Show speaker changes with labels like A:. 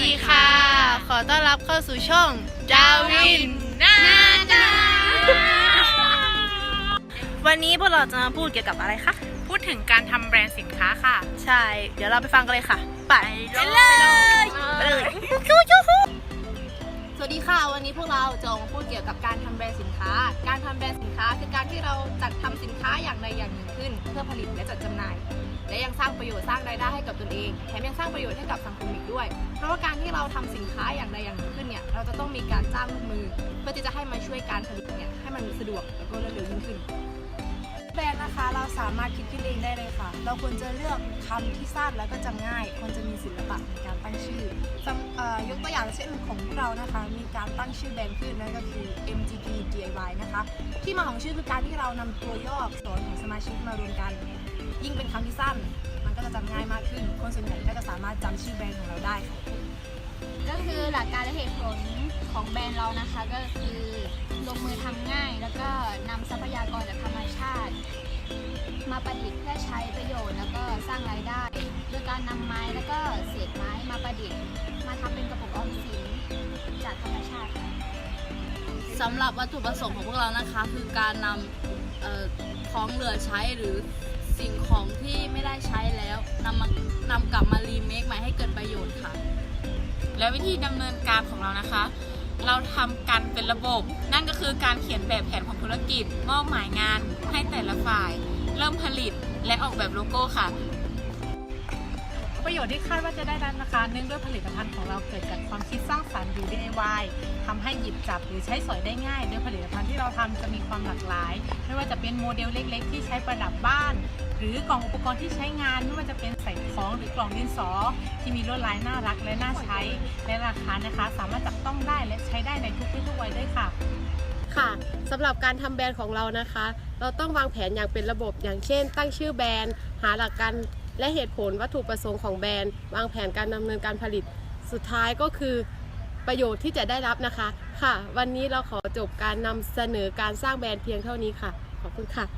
A: ดีค่ะ ขอต้อนรับเข้าสู่ช่องดาวินนาดาวันนี้พวกเราจะมาพูดเกี่ยวกับอะไรคะ
B: พูดถึงการทำแบรนด์สินค้าค่ะ
A: ใช่ เดี๋ยวเราไปฟังกันเลยค่ะ ไป
B: ไปเลย
A: ไปเลยยูยูฮูสวัสดีค่ะ วันนี้พวกเราจะมาพูดเกี่ยวกับการทำแบรนด์สินค้า การทำแบรนด์สินค้าคือการที่เราจัดทำสินค้าอย่างใดอย่างหนึ่งขึ้น เพื่อผลิตและจัดจำหน่าย และยังสร้างประโยชน์สร้างรายได้ให้กับตนเองแถมยังสร้างประโยชน์ให้กับสังคมอีกด้วย เพราะว่าการที่เราทำสินค้าอย่างใดอย่างหนึ่งขึ้นเนี่ยเราจะต้องมีการจ้างลูกมือ เพื่อที่จะให้มาช่วยการผลิตเนี่ยให้มันสะดวกแล้วก็รวดเร็วยิ่งขึ้น
C: แบรนด์นะคะเราสามารถคิดขึ้นเองได้เลยค่ะ เราควรจะเลือกคำที่สั้นแล้วก็จำง่าย ควรจะมีศิลปะในการตั้งชื่ออยกตัวอย่างเช่นของพวกเรานะคะ มีการตั้งชื่อแบรนด์ขึ้นนั่นก็คือ MGP DIY นะคะ ที่มาของชื่อคือการที่เรานำตัวย่ออักษรของสมาชิกมารวมกัน ยิ่งเป็นคำที่สั้น มันก็จะจำง่ายมากขึ้น คนส่วนใหญ่ก็จะสามารถจำชื่อแบรนด์ของเราได้ค่ะ
D: ก็คือหลักการและเหตุผลของแบรนด์เรานะคะ ก็คือลงมือทำง่าย แล้วก็นำทรัพยากรจากธรรมชาติ มาประดิษฐ์เพื่อใช้ประโยชน์แล้วก็สร้างรายได้ โดยการนำไม้แล้วก็เศษไม้มาประดิษฐ์ มาทำเป็นกระปุกออมสินจากธรรมชาติค่ะ
E: สำหรับวัตถุประสงค์ของพวกเรานะคะ คือการนำเออของเหลือใช้หรือ สิ่งของที่ไม่ได้ใช้แล้วนำมานำกลับมารีเมคใหม่ให้เกิดประโยชน์ค่ะ
B: และวิธีดำเนินการของเรานะคะ เราทำกันเป็นระบบ นั่นก็คือการเขียนแบบแผนของธุรกิจมอบหมายงานให้แต่ละฝ่าย เริ่มผลิตและออกแบบโลโก้ค่ะ
F: ประโยชน์ที่คาดว่าจะได้รับนะคะเนื่องด้วยผลิตภัณฑ์ของเราเกิดจากความคิดสร้างสรรค์ DIY ทำให้หยิบจับหรือใช้สอยได้ง่าย โดยผลิตภัณฑ์ที่เราทำจะมีความหลากหลาย ไม่ว่าจะเป็นโมเดลเล็ก ๆ ที่ใช้ประดับบ้าน หรือกล่องอุปกรณ์ที่ใช้งานไม่ว่าจะเป็นใส่ของหรือกล่องดินสอ ที่มีลวดลายน่ารักและน่าใช้ และราคานะคะ สามารถจับต้องได้และใช้ได้ในทุกเพศทุกวัยด้วยค่ะ
G: ค่ะสำหรับการทำแบรนด์ของเรานะคะ เราต้องวางแผนอย่างเป็นระบบอย่างเช่น ตั้งชื่อแบรนด์ หาหลักการ และเหตุผลวัตถุประสงค์ของแบรนด์ วางแผนการดำเนินการผลิต สุดท้ายก็คือประโยชน์ที่จะได้รับนะคะ ค่ะ วันนี้เราขอจบการนำเสนอการสร้างแบรนด์เพียงเท่านี้ค่ะ ขอบคุณค่ะ